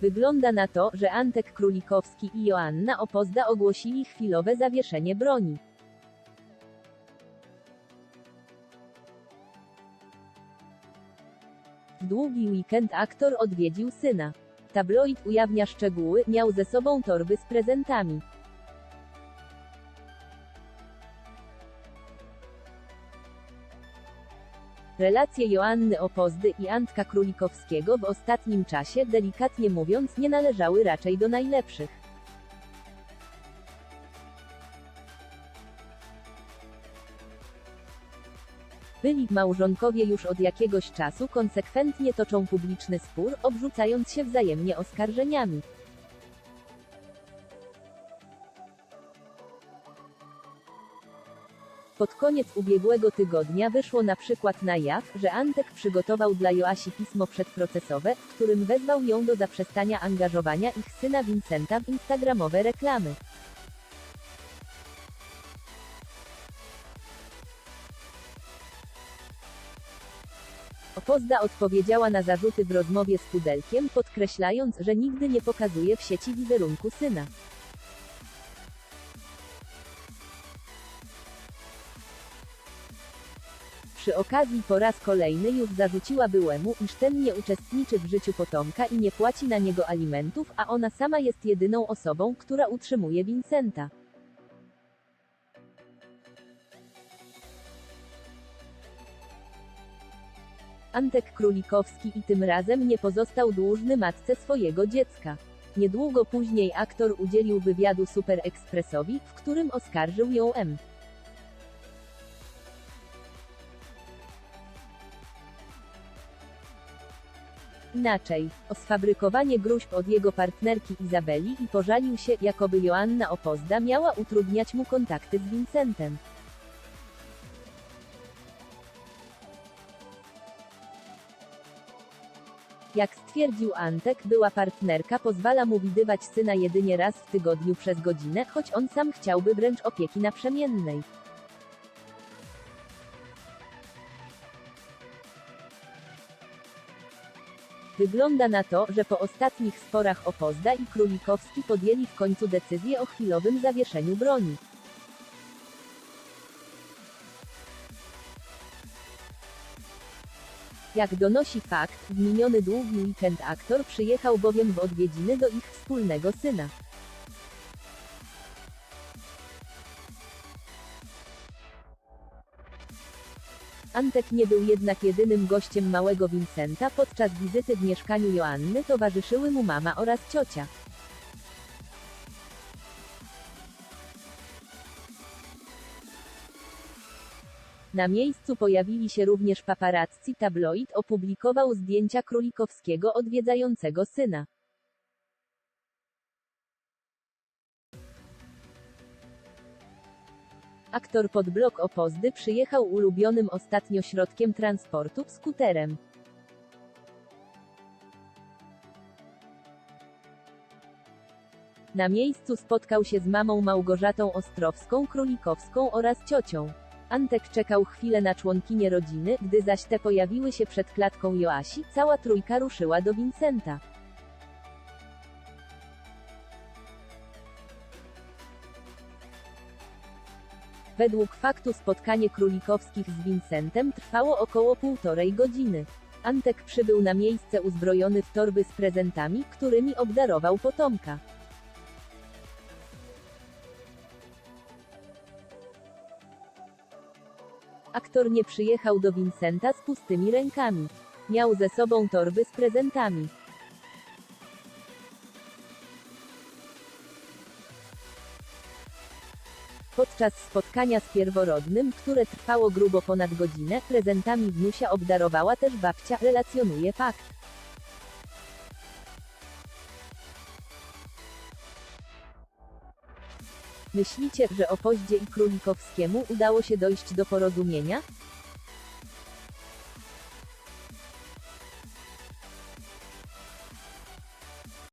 Wygląda na to, że Antek Królikowski i Joanna Opozda ogłosili chwilowe zawieszenie broni. W długi weekend aktor odwiedził syna. Tabloid ujawnia szczegóły, miał ze sobą torby z prezentami. Relacje Joanny Opozdy i Antka Królikowskiego w ostatnim czasie, delikatnie mówiąc, nie należały raczej do najlepszych. Byli małżonkowie już od jakiegoś czasu konsekwentnie toczą publiczny spór, obrzucając się wzajemnie oskarżeniami. Pod koniec ubiegłego tygodnia wyszło na przykład na jaw, że Antek przygotował dla Joasi pismo przedprocesowe, w którym wezwał ją do zaprzestania angażowania ich syna Vincenta w instagramowe reklamy. Opozda odpowiedziała na zarzuty w rozmowie z Pudelkiem, podkreślając, że nigdy nie pokazuje w sieci wizerunku syna. Przy okazji po raz kolejny już zarzuciła byłemu, iż ten nie uczestniczy w życiu potomka i nie płaci na niego alimentów, a ona sama jest jedyną osobą, która utrzymuje Vincenta. Antek Królikowski i tym razem nie pozostał dłużny matce swojego dziecka. Niedługo później aktor udzielił wywiadu Super Expressowi, w którym oskarżył ją M. Inaczej, o sfabrykowanie gruźb od jego partnerki Izabeli i pożalił się, jakoby Joanna Opozda miała utrudniać mu kontakty z Vincentem. Jak stwierdził Antek, była partnerka pozwala mu widywać syna jedynie raz w tygodniu przez godzinę, choć on sam chciałby wręcz opieki naprzemiennej. Wygląda na to, że po ostatnich sporach Opozda i Królikowski podjęli w końcu decyzję o chwilowym zawieszeniu broni. Jak donosi fakt, w miniony długi weekend aktor przyjechał bowiem w odwiedziny do ich wspólnego syna. Antek nie był jednak jedynym gościem małego Vincenta, podczas wizyty w mieszkaniu Joanny towarzyszyły mu mama oraz ciocia. Na miejscu pojawili się również paparazzi, tabloid opublikował zdjęcia Królikowskiego odwiedzającego syna. Aktor pod blok Opozdy przyjechał ulubionym ostatnio środkiem transportu, skuterem. Na miejscu spotkał się z mamą Małgorzatą Ostrowską Królikowską oraz ciocią. Antek czekał chwilę na członkinię rodziny, gdy zaś te pojawiły się przed klatką Joasi, cała trójka ruszyła do Vincenta. Według faktu spotkanie Królikowskich z Vincentem trwało około półtorej godziny. Antek przybył na miejsce uzbrojony w torby z prezentami, którymi obdarował potomka. Aktor nie przyjechał do Vincenta z pustymi rękami. Miał ze sobą torby z prezentami. Podczas spotkania z pierworodnym, które trwało grubo ponad godzinę, prezentami wnusia obdarowała też babcia, relacjonuje fakt. Myślicie, że Opoździe i Królikowskiemu udało się dojść do porozumienia?